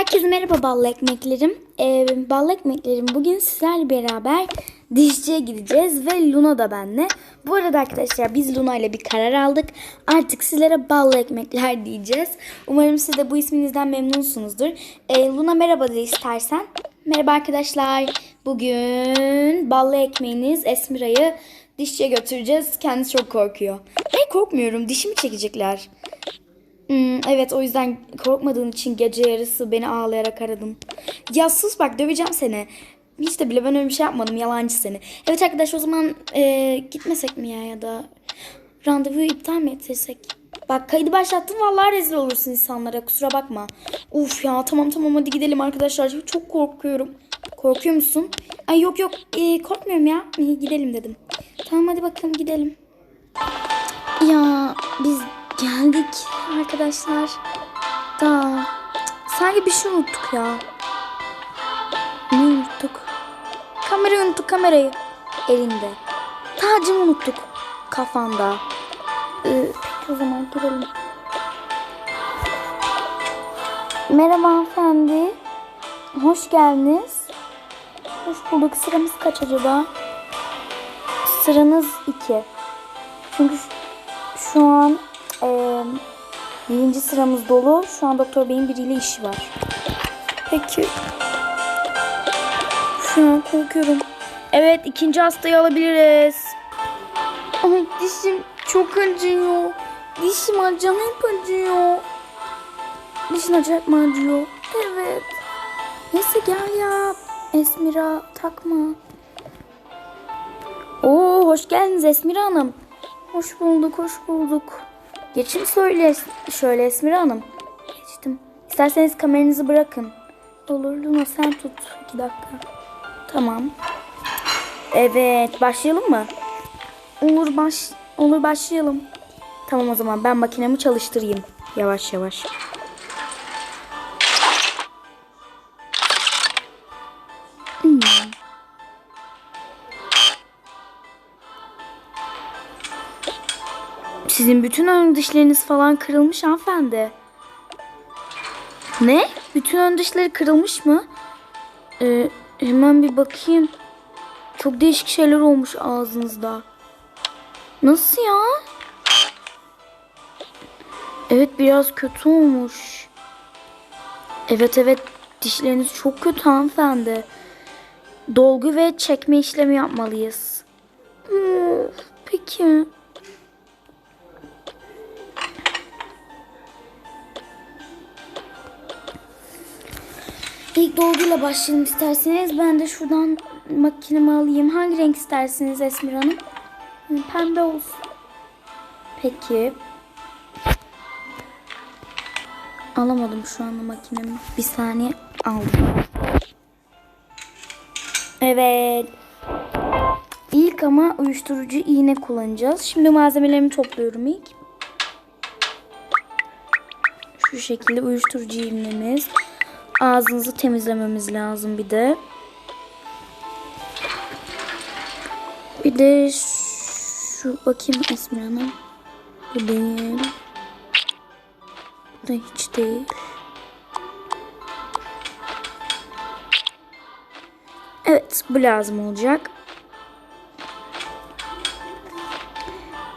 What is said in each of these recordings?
Herkese merhaba ballı ekmeklerim. Ee, ballı ekmeklerim bugün sizlerle beraber dişçiye gideceğiz ve Luna da benle. Bu arada arkadaşlar biz Luna ile bir karar aldık. Artık sizlere ballı ekmekler diyeceğiz. Umarım siz de bu isminizden memnunsunuzdur. Ee, Luna merhaba de istersen. Merhaba arkadaşlar. Bugün ballı ekmeğiniz Esmira'yı dişçiye götüreceğiz. Kendisi çok korkuyor. Ben korkmuyorum. Dişimi çekecekler. Hmm, evet o yüzden korkmadığın için gece yarısı beni ağlayarak aradın. Ya sus bak döveceğim seni. Hiç de bile ben öyle bir şey yapmadım yalancı seni. Evet arkadaş o zaman e, gitmesek mi ya ya da randevuyu iptal mi etsek? Bak kaydı başlattım vallahi rezil olursun insanlara kusura bakma. Uf ya tamam tamam hadi gidelim arkadaşlar çok korkuyorum. Korkuyor musun? Ay yok yok e, korkmuyorum ya gidelim dedim. Tamam hadi bakalım gidelim. Ya biz geldik arkadaşlar. Da sanki bir şey unuttuk ya. Ne unuttuk? Kamerayı unuttuk kamerayı. Elinde. Tacımı unuttuk. Kafanda. Ee, peki o zaman girelim. Merhaba hanımefendi. Hoş geldiniz. Hoş bulduk. Sıramız kaç acaba? Sıranız iki. Çünkü şu- şu an e, birinci sıramız dolu. Şu an doktor beyin biriyle işi var. Peki. Şu an korkuyorum. Evet ikinci hastayı alabiliriz. Ay dişim çok acıyor. Dişim acayip acıyor. Dişin acayip mı acıyor? Evet. Neyse gel ya. Esmira takma. Oo hoş geldiniz Esmira Hanım. Hoş bulduk, hoş bulduk. Geçin söyle şöyle Esmira Hanım. Geçtim. İsterseniz kameranızı bırakın. Olur Luna sen tut. iki dakika. Tamam. Evet başlayalım mı? Olur baş olur başlayalım. Tamam o zaman ben makinemi çalıştırayım. Yavaş yavaş. Sizin bütün ön dişleriniz falan kırılmış hanımefendi. Ne? Bütün ön dişleri kırılmış mı? Ee, hemen bir bakayım. Çok değişik şeyler olmuş ağzınızda. Nasıl ya? Evet biraz kötü olmuş. Evet evet dişleriniz çok kötü hanımefendi. Dolgu ve çekme işlemi yapmalıyız. Hmm, peki. İlk dolguyla başlayalım isterseniz. Ben de şuradan makinemi alayım. Hangi renk istersiniz Esmir Hanım? Pembe olsun. Peki. Alamadım şu anda makinemi. Bir saniye aldım. Evet. İlk ama uyuşturucu iğne kullanacağız. Şimdi malzemelerimi topluyorum ilk. Şu şekilde uyuşturucu iğnemiz. Ağzınızı temizlememiz lazım bir de. Bir de şu bakayım Esmer Hanım. Bu değil. Bu da hiç değil. Evet bu lazım olacak.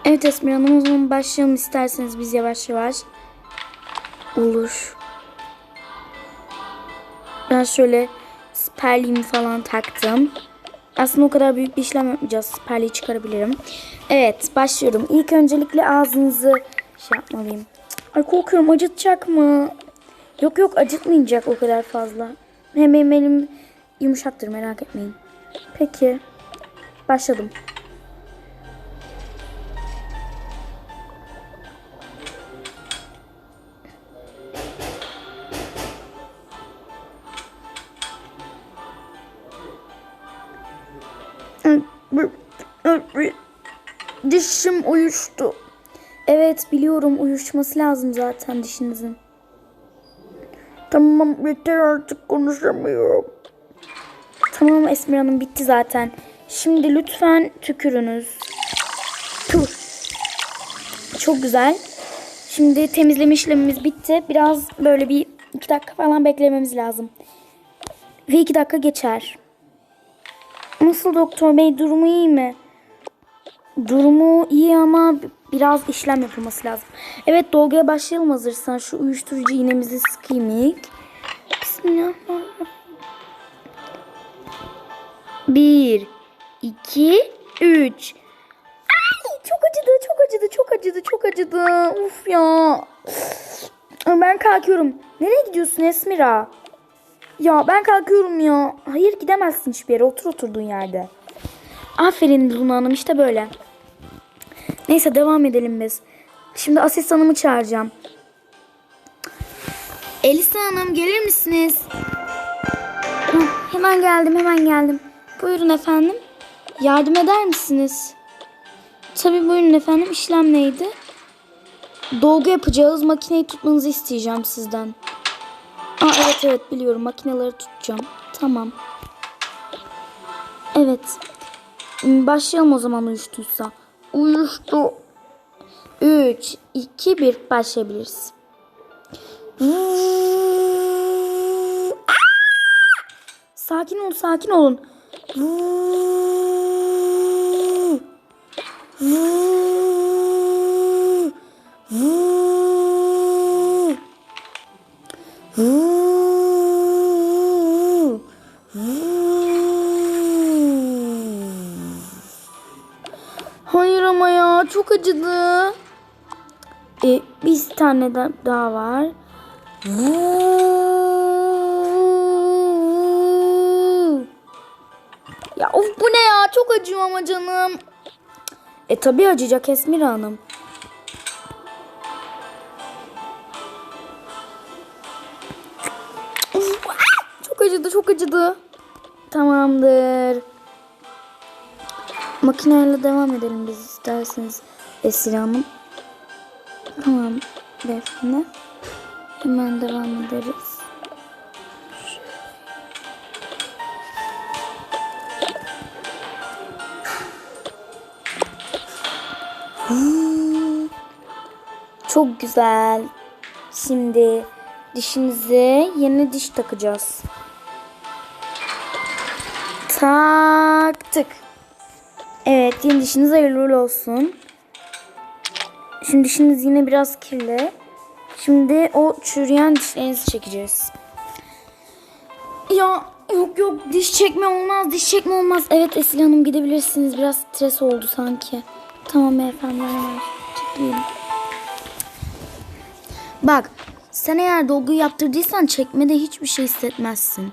Evet Esmer Hanım o zaman başlayalım isterseniz biz yavaş yavaş. Olur. Ben şöyle sperliğimi falan taktım. Aslında o kadar büyük bir işlem yapmayacağız. Sperliği çıkarabilirim. Evet başlıyorum. İlk öncelikle ağzınızı şey yapmalıyım. Ay korkuyorum acıtacak mı? Yok yok acıtmayacak o kadar fazla. Hem benim elim yumuşaktır merak etmeyin. Peki. Başladım. Dişim uyuştu. Evet biliyorum uyuşması lazım zaten dişinizin. Tamam yeter artık konuşamıyorum. Tamam Esmer Hanım bitti zaten. Şimdi lütfen tükürünüz. Tuh. Çok güzel. Şimdi temizleme işlemimiz bitti. Biraz böyle bir 2 dakika falan beklememiz lazım. Ve 2 dakika geçer. Nasıl doktor bey durumu iyi mi? Durumu iyi ama biraz işlem yapılması lazım. Evet dolguya başlayalım hazırsan. Şu uyuşturucu iğnemizi sıkayım ilk. Bismillahirrahmanirrahim. Bir, iki, üç. Ay çok acıdı, çok acıdı, çok acıdı, çok acıdı. Uf ya. Ben kalkıyorum. Nereye gidiyorsun Esmira? Ya ben kalkıyorum ya. Hayır gidemezsin hiçbir yere. Otur oturduğun yerde. Aferin Luna Hanım işte böyle. Neyse devam edelim biz. Şimdi asistanımı çağıracağım. Elisa Hanım gelir misiniz? Hemen geldim hemen geldim. Buyurun efendim. Yardım eder misiniz? Tabii buyurun efendim. İşlem neydi? Dolgu yapacağız. Makineyi tutmanızı isteyeceğim sizden. Evet evet biliyorum. Makineleri tutacağım. Tamam. Evet. Başlayalım o zaman uyuştuysa. Uyuştu. 3, 2, 1 başlayabiliriz. Sakin olun, sakin olun. Hayır ama ya çok acıdı. E, bir tane da, daha var. Ya of bu ne ya çok acıyor ama canım. E tabi acıyacak Esmira Hanım. Ah! çok acıdı çok acıdı. Tamamdır. Makineyle devam edelim biz isterseniz Esra. Tamam beyefendi. Hemen devam ederiz. Çok güzel. Şimdi dişinize yeni diş takacağız. Taktık. Evet yeni dişiniz hayırlı olsun. Şimdi dişiniz yine biraz kirli. Şimdi o çürüyen dişlerinizi çekeceğiz. Ya yok yok diş çekme olmaz diş çekme olmaz. Evet Esil Hanım gidebilirsiniz. Biraz stres oldu sanki. Tamam beyefendi çekeyim. Bak sen eğer dolguyu yaptırdıysan çekmede hiçbir şey hissetmezsin.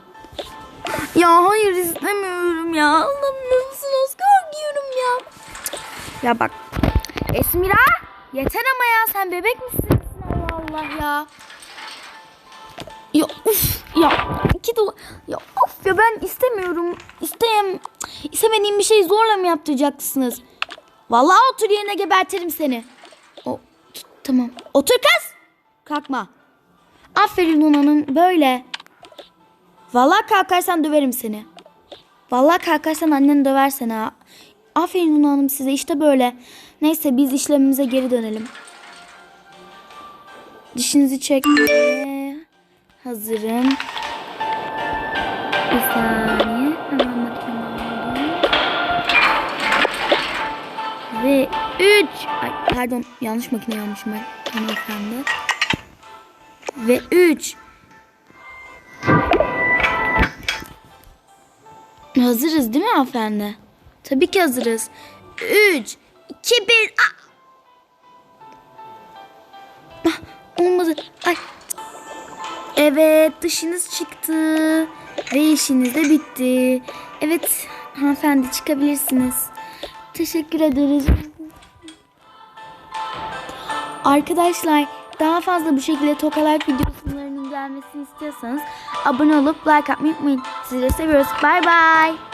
Ya hayır istemiyorum ya. Anlamıyor musunuz? Korkuyorum ya. Ya bak. Esmira yeter ama ya sen bebek misin? Allah Allah ya. Ya uf ya iki dolar ya of ya ben istemiyorum isteyem istemediğim bir şeyi zorla mı yaptıracaksınız? Vallahi otur yerine gebertirim seni. O tamam otur kız kalkma. Aferin Nun Hanım böyle. Vallahi kalkarsan döverim seni. Vallahi kalkarsan annen döver seni ha. Aferin Nun Hanım size işte böyle. Neyse biz işlemimize geri dönelim. Dişinizi çekmeye hazırım. Bir saniye. Hemen. Ve 3. Ay pardon yanlış makineyi almışım ben. Hanımefendi. Ve 3. Hazırız değil mi hanımefendi? Tabii ki hazırız. 3, 2, 1. Ah, olmadı. Ay. Evet dışınız çıktı. Ve işiniz de bitti. Evet hanımefendi çıkabilirsiniz. Teşekkür ederiz. Arkadaşlar daha fazla bu şekilde tokalar videolarının gelmesini istiyorsanız abone olup like atmayı unutmayın. Sizleri seviyoruz. Bay bay.